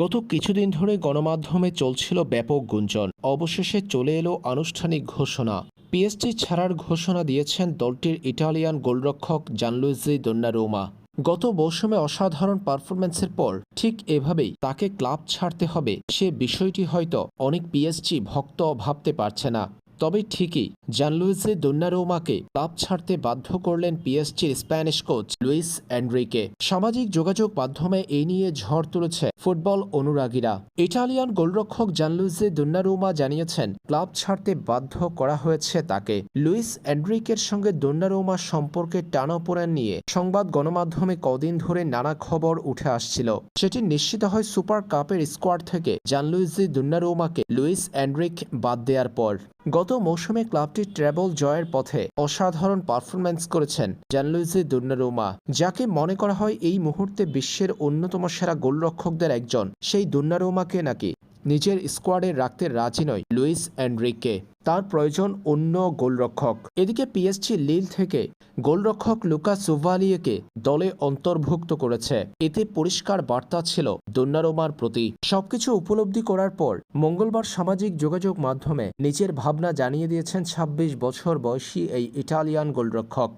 গত কিছুদিন ধরে গণমাধ্যমে চলছিল ব্যাপক গুঞ্জন। অবশেষে চলে এলো আনুষ্ঠানিক ঘোষণা। পিএসটি ছাড়ার ঘোষণা দিয়েছেন দলটির ইটালিয়ান গোলরক্ষক জানলুইজি দোন্নারোমা। গত মৌসুমে অসাধারণ পারফরম্যান্সের পর ঠিক এভাবেই তাকে ক্লাব ছাড়তে হবে, সে বিষয়টি হয়তো অনেক পিএসজি ভক্ত ভাবতে পারছে না। তবে ঠিকই, জানলুইজে দোন্নারোমাকে ক্লাব ছাড়তে বাধ্য করলেন পিএসজির স্প্যানিশ কোচ লুইস অ্যান্ড্রিকে সামাজিক যোগাযোগ মাধ্যমে এই নিয়ে ঝড় তুলেছে ফুটবল অনুরাগীরা। ইটালিয়ান গোলরক্ষক জানলুইজে দোন্নারোমা জানিয়েছেন, ক্লাব ছাড়তে বাধ্য করা হয়েছে তাকে। লুইস অ্যান্ড্রিকের সঙ্গে দোন্নারোমা সম্পর্কে টানাপোড়েন নিয়ে সংবাদ গণমাধ্যমে কদিন ধরে নানা খবর উঠে আসছিল। সেটি নিশ্চিত হয় সুপার কাপের স্কোয়াড থেকে জানলুইজি দোন্নারোমাকে লুইস অ্যান্ড্রিক বাদ দেওয়ার পর। গত মৌসুমে ক্লাবটি ট্র্যাবল জয়ের পথে অসাধারণ পারফরম্যান্স করেছেন জানলুইজি দুন্নারুমা যাকে মনে করা হয় এই মুহূর্তে বিশ্বের অন্যতম সেরা গোলরক্ষকদের একজন। সেই দুন্নারুমাকে নাকি নিজের স্কোয়াডে রাখতে রাজি নয় লুইস অ্যান্ড্রিকে তার প্রয়োজন অন্য গোলরক্ষক। এদিকে পিএসজি লিল থেকে গোলরক্ষক লুকা সুভালিয়েকে দলে অন্তর্ভুক্ত করেছে। এতে পরিষ্কার বার্তা ছিল দোন্নারোমার প্রতি। সবকিছু উপলব্ধি করার পর মঙ্গলবার সামাজিক যোগাযোগ মাধ্যমে নিজের ভাবনা জানিয়ে দিয়েছেন ২৬ বছর বয়সী এই ইটালিয়ান গোলরক্ষক।